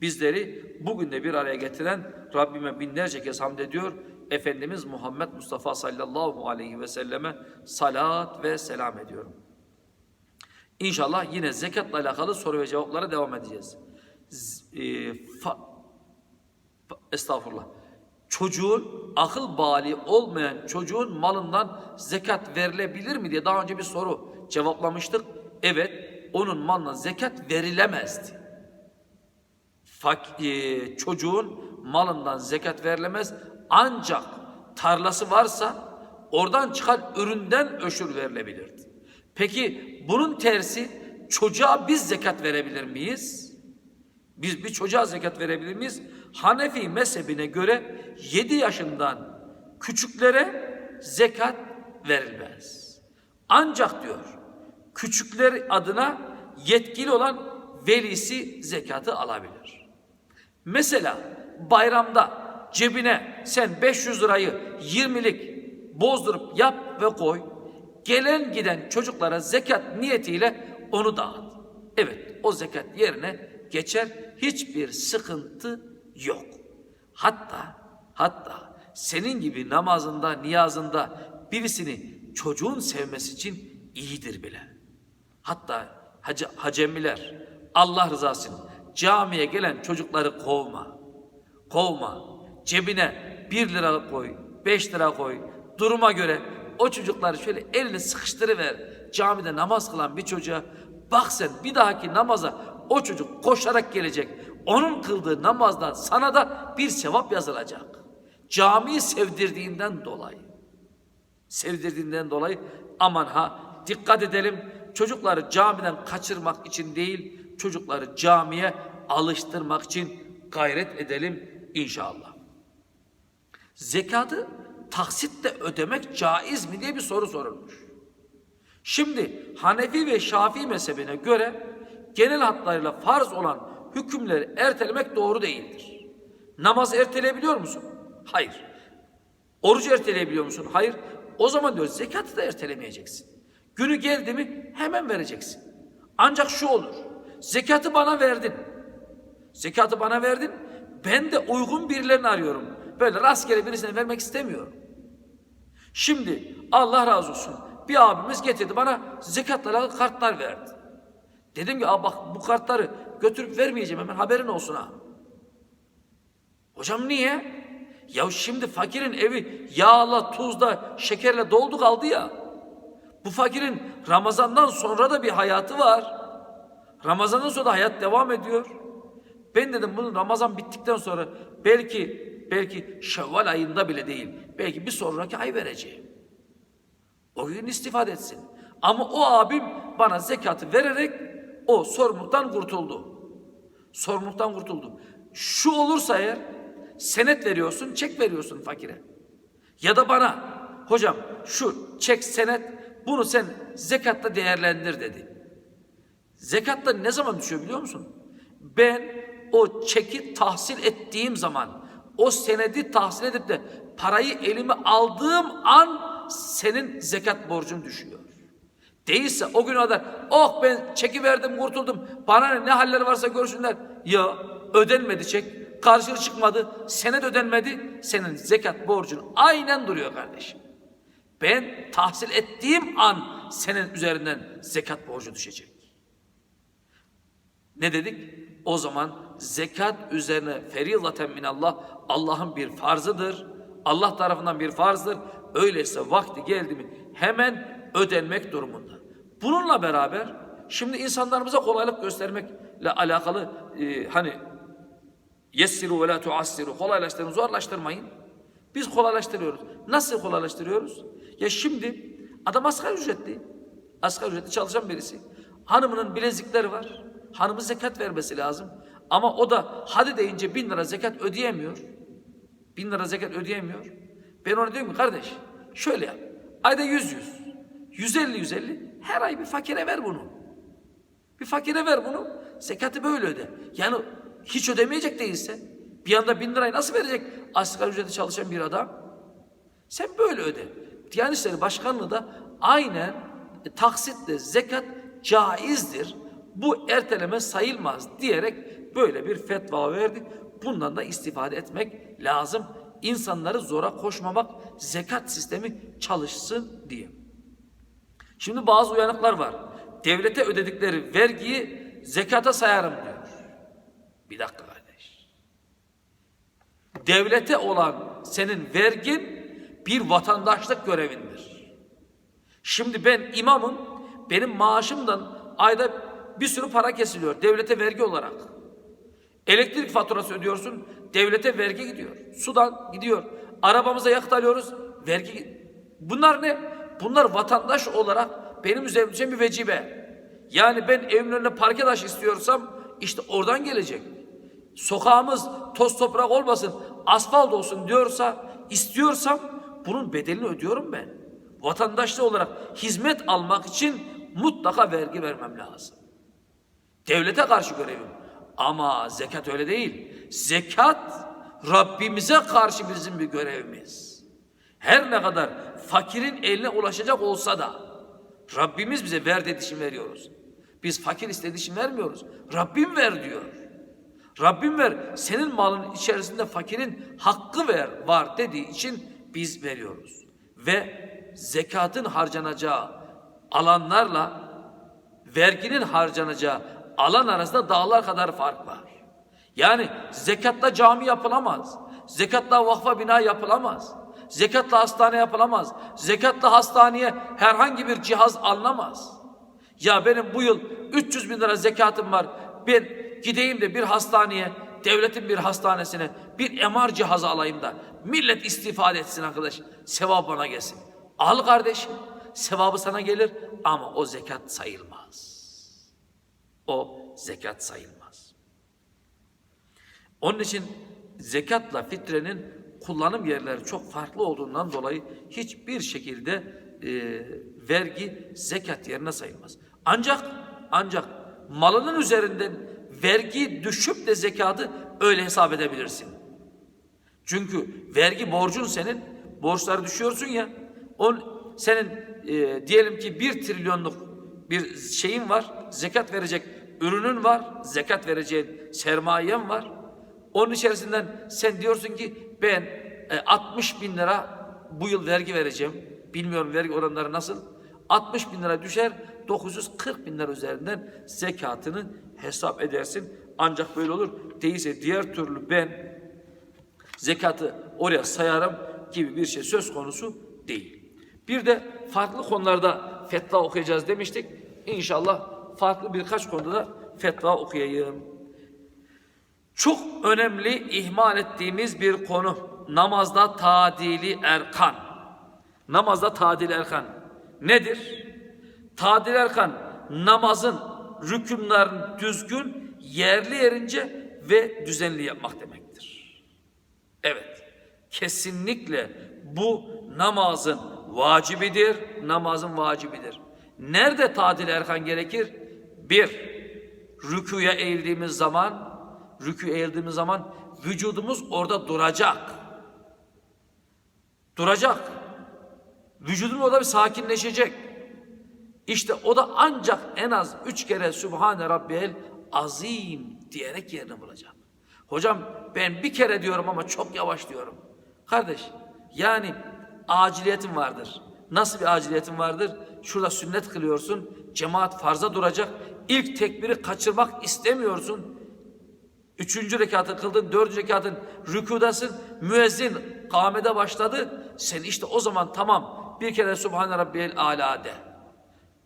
Bizleri bugün de bir araya getiren Rabbime binlerce kez hamd ediyor. Efendimiz Muhammed Mustafa sallallahu aleyhi ve selleme salat ve selam ediyorum. İnşallah yine zekatla alakalı soru ve cevaplara devam edeceğiz. Z- e, fa- estağfurullah. Çocuğun akıl bali olmayan çocuğun malından zekat verilebilir mi diye daha önce bir soru cevaplamıştık. Evet, onun malına zekat verilemezdi. Fak, e, çocuğun malından zekat verilemez ancak tarlası varsa oradan çıkan üründen öşür verilebilirdi. Peki bunun tersi çocuğa biz zekat verebilir miyiz? Biz bir çocuğa zekat verebilir miyiz? Hanefi mezhebine göre 7 yaşından küçüklere zekat verilmez. Ancak diyor küçükler adına yetkili olan velisi zekatı alabilir. Mesela bayramda cebine sen 500 lirayı 20'lik bozdurup yap ve koy. Gelen giden çocuklara zekat niyetiyle onu dağıt. Evet o zekat yerine geçer. Hiçbir sıkıntı yok. Hatta hatta senin gibi namazında, niyazında birisini çocuğun sevmesi için iyidir bile. Hatta hac hacemiler Allah rızası için camiye gelen çocukları kovma. Kovma. Cebine bir lira koy, beş lira koy. Duruma göre o çocukları şöyle elini sıkıştırıver. Camide namaz kılan bir çocuğa bak sen bir dahaki namaza o çocuk koşarak gelecek. Onun kıldığı namazdan sana da bir sevap yazılacak. Camiyi sevdirdiğinden dolayı. Sevdirdiğinden dolayı aman ha dikkat edelim. Çocukları camiden kaçırmak için değil, çocukları camiye alıştırmak için gayret edelim inşallah. Zekatı taksitle ödemek caiz mi diye bir soru sorulmuş. Şimdi Hanefi ve Şafii mezhebine göre genel hatlarıyla farz olan hükümleri ertelemek doğru değildir. Namaz erteleyebiliyor musun? Hayır. Orucu erteleyebiliyor musun? Hayır. O zaman diyor zekatı da ertelemeyeceksin. Günü geldi mi hemen vereceksin. Ancak şu olur. Zekatı bana verdin. Zekatı bana verdin. Ben de uygun birilerini arıyorum. Böyle rastgele birisine vermek istemiyorum. Şimdi Allah razı olsun. Bir abimiz getirdi bana zekatla alakalı kartlar verdi. Dedim ki bak bu kartları götürüp vermeyeceğim hemen haberin olsun ha. Hocam niye? Ya şimdi fakirin evi yağla, tuzla, şekerle doldu kaldı ya. Bu fakirin Ramazan'dan sonra da bir hayatı var. Ramazan'dan sonra hayat devam ediyor. Ben dedim bunun Ramazan bittikten sonra belki belki Şevval ayında bile değil. Belki bir sonraki ay vereceğim. O gün istifade etsin. Ama o abim bana zekatı vererek o sorumluluktan kurtuldu. Sorumluluktan kurtuldu. Şu olursa eğer senet veriyorsun, çek veriyorsun fakire. Ya da bana hocam şu çek senet bunu sen zekatta değerlendir dedi. Zekatta ne zaman düşüyor biliyor musun? Ben o çeki tahsil ettiğim zaman, o senedi tahsil edip de parayı elime aldığım an senin zekat borcun düşüyor. Değilse o gün kadar oh ben çeki verdim kurtuldum bana ne, ne haller varsa görsünler. Ya ödenmedi çek karşılığı çıkmadı senet ödenmedi senin zekat borcun aynen duruyor kardeşim. Ben tahsil ettiğim an senin üzerinden zekat borcu düşecek. Ne dedik? O zaman zekat üzerine ferizaten minallah Allah'ın bir farzıdır. Allah tarafından bir farzdır. Öyleyse vakti geldi mi hemen ödenmek durumunda. Bununla beraber şimdi insanlarımıza kolaylık göstermekle alakalı e, hani yessiru ve la tuassiru kolaylaştırın zorlaştırmayın. Biz kolaylaştırıyoruz. Nasıl kolaylaştırıyoruz? Ya şimdi adam asgari ücretli. Asgari ücretli çalışan birisi. Hanımının bilezikleri var. Hanımı zekat vermesi lazım. Ama o da hadi deyince bin lira zekat ödeyemiyor. bin lira zekat ödeyemiyor. Ben ona diyorum ki kardeş şöyle yap. Ayda yüz yüz. 150 150 her ay bir fakire ver bunu. Bir fakire ver bunu. Zekatı böyle öde. Yani hiç ödemeyecek değilse bir anda bin lirayı nasıl verecek asgari ücrete çalışan bir adam? Sen böyle öde. Diyanet İşleri Başkanlığı da aynen e, taksitle zekat caizdir. Bu erteleme sayılmaz diyerek böyle bir fetva verdi. Bundan da istifade etmek lazım. İnsanları zora koşmamak, zekat sistemi çalışsın diye. Şimdi bazı uyanıklar var. Devlete ödedikleri vergiyi zekata sayarım diyor. Bir dakika kardeş. Devlete olan senin vergin bir vatandaşlık görevindir. Şimdi ben imamım, benim maaşımdan ayda bir sürü para kesiliyor devlete vergi olarak. Elektrik faturası ödüyorsun, devlete vergi gidiyor. Sudan gidiyor. Arabamıza yakıt alıyoruz, vergi. Bunlar ne? Bunlar vatandaş olarak benim düşen bir vecibe. Yani ben evimin önüne parke taş istiyorsam işte oradan gelecek. Sokağımız toz toprak olmasın, asfalt olsun diyorsa, istiyorsam bunun bedelini ödüyorum ben. Vatandaşlı olarak hizmet almak için mutlaka vergi vermem lazım. Devlete karşı görevim. Ama zekat öyle değil. Zekat Rabbimize karşı bizim bir görevimiz. Her ne kadar fakirin eline ulaşacak olsa da Rabbimiz bize ver dediği için veriyoruz. Biz fakir istediği için vermiyoruz. Rabbim ver diyor. Rabbim ver senin malın içerisinde fakirin hakkı ver var dediği için biz veriyoruz. Ve zekatın harcanacağı alanlarla verginin harcanacağı alan arasında dağlar kadar fark var. Yani zekatla cami yapılamaz. Zekatla vakfa bina yapılamaz. Zekatla hastane yapılamaz. Zekatla hastaneye herhangi bir cihaz alınamaz. Ya benim bu yıl 300 bin lira zekatım var. Ben gideyim de bir hastaneye, devletin bir hastanesine bir MR cihazı alayım da millet istifade etsin arkadaş. Sevap bana gelsin. Al kardeşim. Sevabı sana gelir ama o zekat sayılmaz. O zekat sayılmaz. Onun için zekatla fitrenin kullanım yerleri çok farklı olduğundan dolayı hiçbir şekilde e, vergi zekat yerine sayılmaz. Ancak ancak malının üzerinden vergi düşüp de zekatı öyle hesap edebilirsin. Çünkü vergi borcun senin, borçları düşüyorsun ya, on, senin e, diyelim ki bir trilyonluk bir şeyin var, zekat verecek ürünün var, zekat vereceğin sermayen var. Onun içerisinden sen diyorsun ki ben e, 60 bin lira bu yıl vergi vereceğim. Bilmiyorum vergi oranları nasıl. 60 bin lira düşer, 940 bin lira üzerinden zekatını hesap edersin. Ancak böyle olur. Değilse diğer türlü ben zekatı oraya sayarım gibi bir şey söz konusu değil. Bir de farklı konularda fetva okuyacağız demiştik. İnşallah farklı birkaç konuda da fetva okuyayım. Çok önemli ihmal ettiğimiz bir konu. Namazda tadili erkan. Namazda tadili erkan nedir? Tadil erkan namazın rükünlerini düzgün, yerli yerince ve düzenli yapmak demektir. Evet, kesinlikle bu namazın vacibidir, namazın vacibidir. Nerede tadil erkan gerekir? Bir, rüküye eğildiğimiz zaman, rükü eğildiğimiz zaman vücudumuz orada duracak. Duracak. Vücudun orada bir sakinleşecek. İşte o da ancak en az üç kere Sübhane Rabbiyel azim diyerek yerini bulacak. Hocam ben bir kere diyorum ama çok yavaş diyorum. Kardeş yani aciliyetin vardır. Nasıl bir aciliyetin vardır? Şurada sünnet kılıyorsun. Cemaat farza duracak. İlk tekbiri kaçırmak istemiyorsun. Üçüncü rekatı kıldın, dördüncü rekatın rükudasın. Müezzin kâmede başladı. Sen işte o zaman tamam bir kere Subhane Rabbiyel Ala de.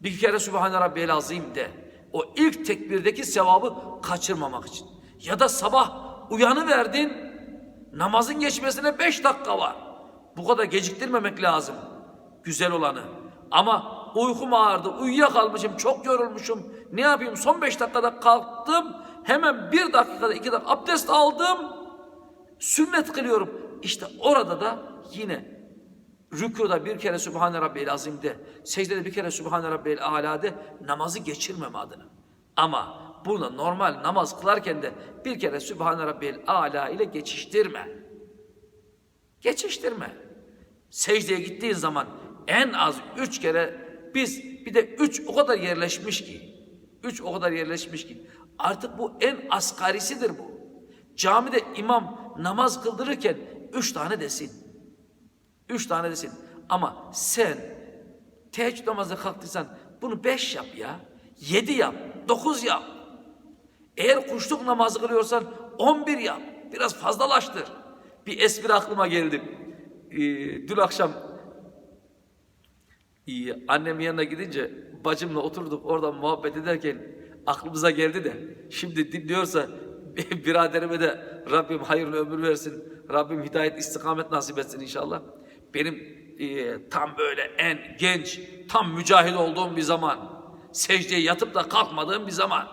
Bir kere Subhane Rabbiyel Azim de. O ilk tekbirdeki sevabı kaçırmamak için. Ya da sabah uyanı verdin, namazın geçmesine beş dakika var. Bu kadar geciktirmemek lazım. Güzel olanı. Ama uykum ağırdı, uyuyakalmışım, çok yorulmuşum. Ne yapayım? Son beş dakikada kalktım. Hemen bir dakikada iki dakika abdest aldım. Sünnet kılıyorum. İşte orada da yine rükuda bir kere Sübhane Rabbiyel Azim'de, secdede bir kere Sübhane Rabbiyel Ala'de namazı geçirmeme adına. Ama burada normal namaz kılarken de bir kere Sübhane Rabbiyel Ala ile geçiştirme. Geçiştirme. Secdeye gittiğin zaman en az üç kere biz bir de üç o kadar yerleşmiş ki. Üç o kadar yerleşmiş ki. Artık bu en asgarisidir bu. Camide imam namaz kıldırırken üç tane desin. Üç tane desin. Ama sen teheccüd namazına kalktıysan bunu beş yap ya. Yedi yap. Dokuz yap. Eğer kuşluk namazı kılıyorsan on bir yap. Biraz fazlalaştır. Bir espri aklıma geldi. Ee, dün akşam İyi, annemin yanına gidince bacımla oturduk oradan muhabbet ederken aklımıza geldi de şimdi dinliyorsa biraderime de Rabbim hayırlı ömür versin. Rabbim hidayet istikamet nasip etsin inşallah. Benim e, tam böyle en genç, tam mücahit olduğum bir zaman, secdeye yatıp da kalkmadığım bir zaman.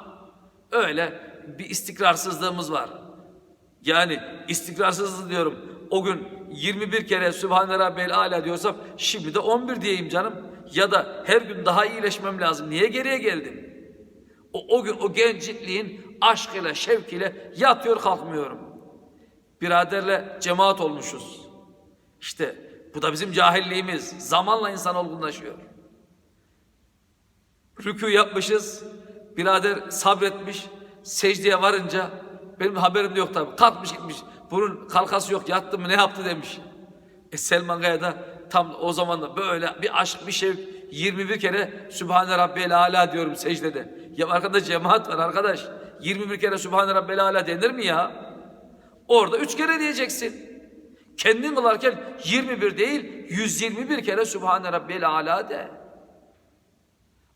Öyle bir istikrarsızlığımız var. Yani istikrarsızlık diyorum. O gün 21 kere Sübhane Rabbel Ala diyorsam şimdi de 11 diyeyim canım. Ya da her gün daha iyileşmem lazım. Niye geriye geldim? O, o gün o gençliğin aşkıyla, şevkiyle yatıyor kalkmıyorum. Biraderle cemaat olmuşuz. İşte bu da bizim cahilliğimiz. Zamanla insan olgunlaşıyor. Rükû yapmışız. Birader sabretmiş. Secdeye varınca benim haberim yok tabii. Kalkmış gitmiş. Bunun kalkası yok. Yattı mı ne yaptı demiş. E Selman Kaya da tam o zaman da böyle bir aşk bir şevk 21 kere Sübhane Rabbiyel Ala diyorum secdede. Ya arkada cemaat var arkadaş. 21 kere Sübhane Rabbiyel Ala denir mi ya? Orada 3 kere diyeceksin. Kendin kılarken 21 değil 121 kere Sübhane Rabbiyel Ala de.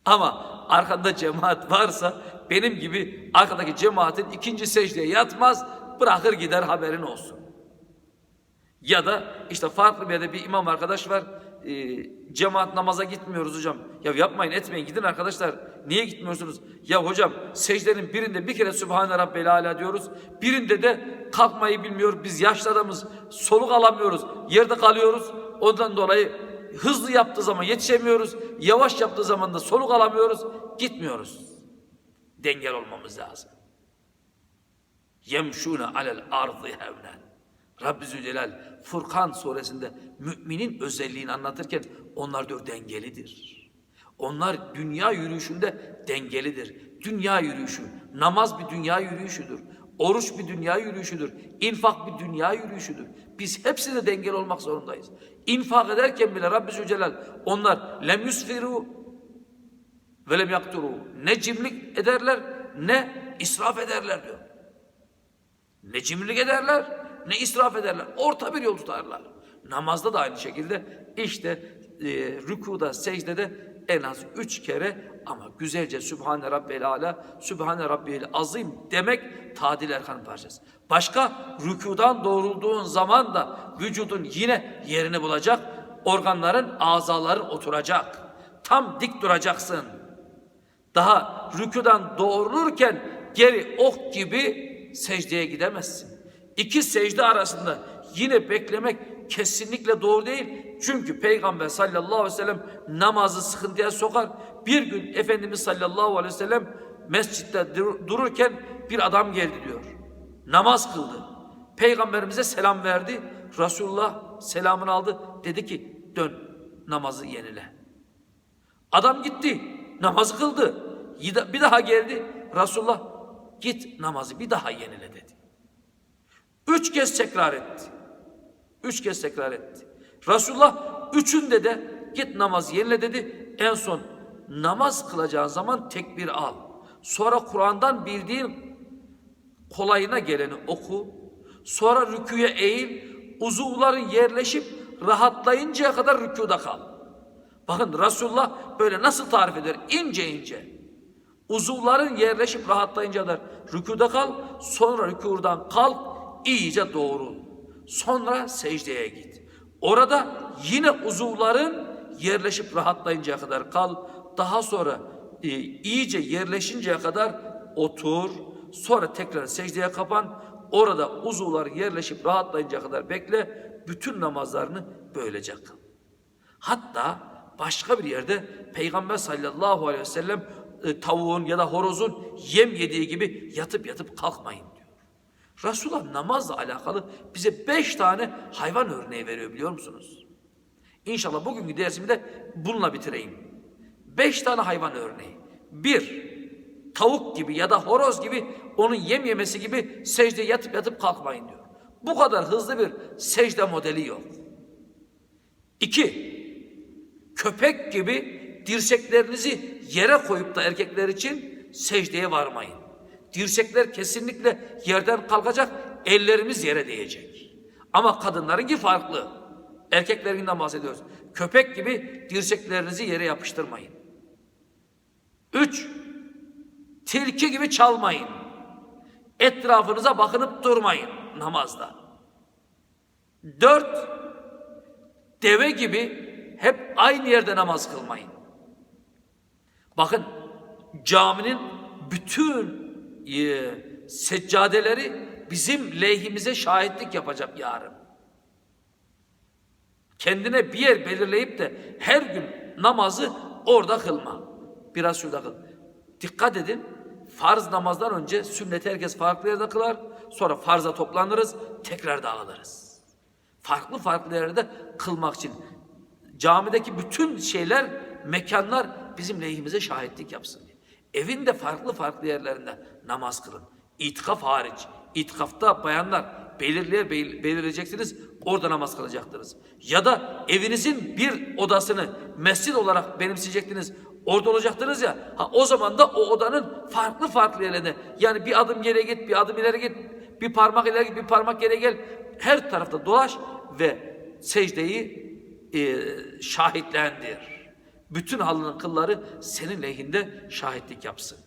Ama arkanda cemaat varsa benim gibi arkadaki cemaatin ikinci secdeye yatmaz bırakır gider haberin olsun. Ya da işte farklı bir yerde bir imam arkadaş var e, cemaat namaza gitmiyoruz hocam. Ya yapmayın etmeyin gidin arkadaşlar. Niye gitmiyorsunuz? Ya hocam secdenin birinde bir kere Sübhane Rabbel Ala diyoruz. Birinde de kalkmayı bilmiyor. Biz yaşlı adamız soluk alamıyoruz. Yerde kalıyoruz. Ondan dolayı hızlı yaptığı zaman yetişemiyoruz. Yavaş yaptığı zaman da soluk alamıyoruz. Gitmiyoruz. Dengel olmamız lazım. Yemşûne alel ardı hevnen. Rabbi Zülcelal Furkan suresinde müminin özelliğini anlatırken onlar diyor dengelidir. Onlar dünya yürüyüşünde dengelidir. Dünya yürüyüşü, namaz bir dünya yürüyüşüdür. Oruç bir dünya yürüyüşüdür. İnfak bir dünya yürüyüşüdür. Biz hepsinde dengeli olmak zorundayız. İnfak ederken bile Rabbi Zülcelal onlar lem yusfiru ve lem yakturu. Ne cimrik ederler ne israf ederler diyor. Ne cimrilik ederler ne israf ederler. Orta bir yol tutarlar. Namazda da aynı şekilde işte e, rükuda, secdede en az üç kere ama güzelce Sübhane Rabbel Ala, Sübhane Rabbel Azim demek tadil erkan parçası. Başka rükudan doğrulduğun zaman da vücudun yine yerini bulacak, organların, azaların oturacak. Tam dik duracaksın. Daha rükudan doğrulurken geri ok gibi secdeye gidemezsin. İki secde arasında yine beklemek kesinlikle doğru değil. Çünkü Peygamber sallallahu aleyhi ve sellem namazı sıkıntıya sokar. Bir gün Efendimiz sallallahu aleyhi ve sellem mescitte dur- dururken bir adam geldi diyor. Namaz kıldı. Peygamberimize selam verdi. Resulullah selamını aldı. Dedi ki dön namazı yenile. Adam gitti. Namaz kıldı. Bir daha geldi. Resulullah git namazı bir daha yenile dedi. Üç kez tekrar etti. Üç kez tekrar etti. Resulullah üçünde de git namaz yenile dedi. En son namaz kılacağın zaman tekbir al. Sonra Kur'an'dan bildiğin kolayına geleni oku. Sonra rüküye eğil. Uzuvların yerleşip rahatlayıncaya kadar rükuda kal. Bakın Resulullah böyle nasıl tarif eder? İnce ince. Uzuvların yerleşip rahatlayınca kadar rükuda kal. Sonra rükudan kalk iyice doğru. Sonra secdeye git. Orada yine uzuvların yerleşip rahatlayıncaya kadar kal. Daha sonra e, iyice yerleşinceye kadar otur. Sonra tekrar secdeye kapan. orada uzuvlar yerleşip rahatlayınca kadar bekle. Bütün namazlarını böylece kıl. Hatta başka bir yerde Peygamber sallallahu aleyhi ve sellem e, tavuğun ya da horozun yem yediği gibi yatıp yatıp kalkmayın diyor. Resulullah namazla alakalı bize beş tane hayvan örneği veriyor biliyor musunuz? İnşallah bugünkü dersimi de bununla bitireyim. Beş tane hayvan örneği. Bir, tavuk gibi ya da horoz gibi onun yem yemesi gibi secde yatıp yatıp kalkmayın diyor. Bu kadar hızlı bir secde modeli yok. İki, köpek gibi dirseklerinizi yere koyup da erkekler için secdeye varmayın. Dirsekler kesinlikle yerden kalkacak, ellerimiz yere değecek. Ama kadınlarınki farklı. Erkeklerinden bahsediyoruz. Köpek gibi dirseklerinizi yere yapıştırmayın. Üç, tilki gibi çalmayın. Etrafınıza bakınıp durmayın namazda. Dört, deve gibi hep aynı yerde namaz kılmayın. Bakın caminin bütün e, seccadeleri bizim lehimize şahitlik yapacak yarın. Kendine bir yer belirleyip de her gün namazı orada kılma. Biraz şurada kıl. Dikkat edin. Farz namazdan önce sünneti herkes farklı yerde kılar. Sonra farza toplanırız. Tekrar dağılırız. Farklı farklı yerde kılmak için. Camideki bütün şeyler, mekanlar bizim lehimize şahitlik yapsın diye. Evin farklı farklı yerlerinde namaz kılın. İtikaf hariç. İtikafta bayanlar belirler belirleyeceksiniz. Orada namaz kılacaktınız. Ya da evinizin bir odasını mescid olarak benimseyecektiniz. Orada olacaktınız ya. Ha, o zaman da o odanın farklı farklı yerlerine yani bir adım geriye git, bir adım ileri git, bir parmak ileri git, bir parmak geriye gel. Her tarafta dolaş ve secdeyi e, şahitlendir. Bütün halının kılları senin lehinde şahitlik yapsın.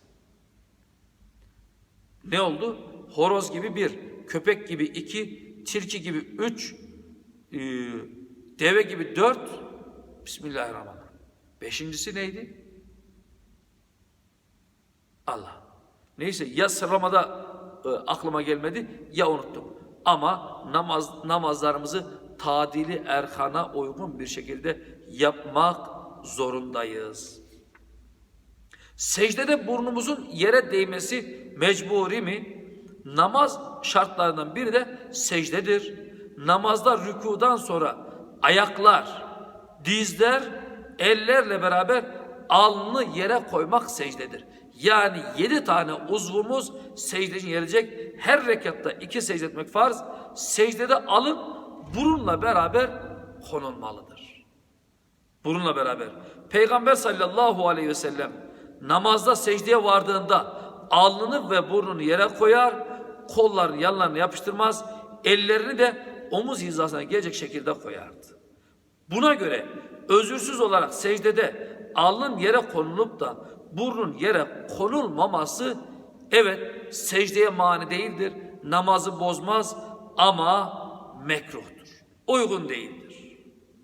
Ne oldu? Horoz gibi bir, köpek gibi iki, tilki gibi üç, e, deve gibi dört. Bismillahirrahmanirrahim. Beşincisi neydi? Allah. Neyse ya sıralamada e, aklıma gelmedi ya unuttum. Ama namaz namazlarımızı tadili erkana uygun bir şekilde yapmak zorundayız. Secdede burnumuzun yere değmesi mecburi mi? Namaz şartlarından biri de secdedir. Namazda rükudan sonra ayaklar, dizler, ellerle beraber alnı yere koymak secdedir. Yani yedi tane uzvumuz secdeci gelecek. Her rekatta iki secde etmek farz. Secdede alın burunla beraber konulmalıdır. Burunla beraber. Peygamber sallallahu aleyhi ve sellem namazda secdeye vardığında alnını ve burnunu yere koyar, kollarını yanlarına yapıştırmaz, ellerini de omuz hizasına gelecek şekilde koyardı. Buna göre özürsüz olarak secdede alnın yere konulup da burnun yere konulmaması evet secdeye mani değildir. Namazı bozmaz ama mekruhtur. Uygun değildir.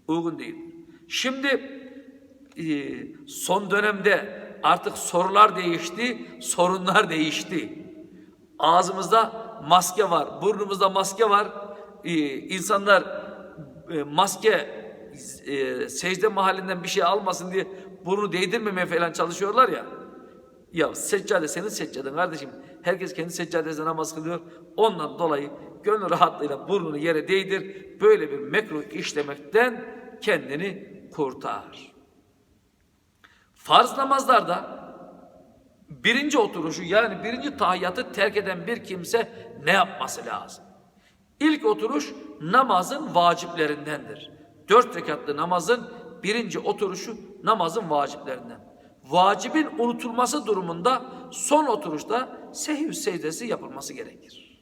Uygun değildir. Şimdi e, son dönemde artık sorular değişti, sorunlar değişti. Ağzımızda maske var, burnumuzda maske var. Ee, insanlar e, maske e, secde mahallinden bir şey almasın diye burnu değdirmemeye falan çalışıyorlar ya. Ya seccade senin seccaden kardeşim. Herkes kendi seccadesine namaz kılıyor. Ondan dolayı gönül rahatlığıyla burnunu yere değdir. Böyle bir mekruh işlemekten kendini kurtar. Farz namazlarda birinci oturuşu yani birinci tahiyyatı terk eden bir kimse ne yapması lazım? İlk oturuş namazın vaciplerindendir. Dört rekatlı namazın birinci oturuşu namazın vaciplerinden. Vacibin unutulması durumunda son oturuşta sehiv secdesi yapılması gerekir.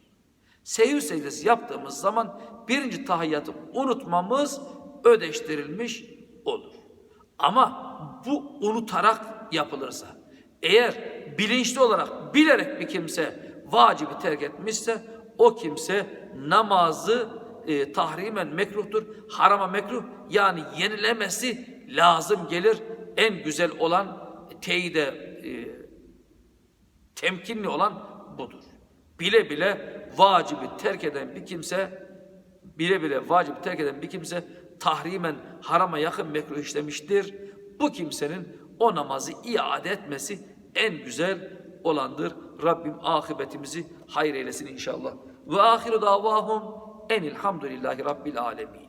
Sehiv secdesi yaptığımız zaman birinci tahiyyatı unutmamız ödeştirilmiş olur. Ama bu unutarak yapılırsa, eğer bilinçli olarak bilerek bir kimse vacibi terk etmişse, o kimse namazı e, tahrimen mekruhtur, harama mekruh yani yenilemesi lazım gelir. En güzel olan teyide e, temkinli olan budur. Bile bile vacibi terk eden bir kimse bile bile vacibi terk eden bir kimse tahrimen harama yakın mekruh işlemiştir. Bu kimsenin o namazı iade etmesi en güzel olandır. Rabbim akıbetimizi hayır eylesin inşallah. Ve ahiru davahum enilhamdülillahi rabbil alemin.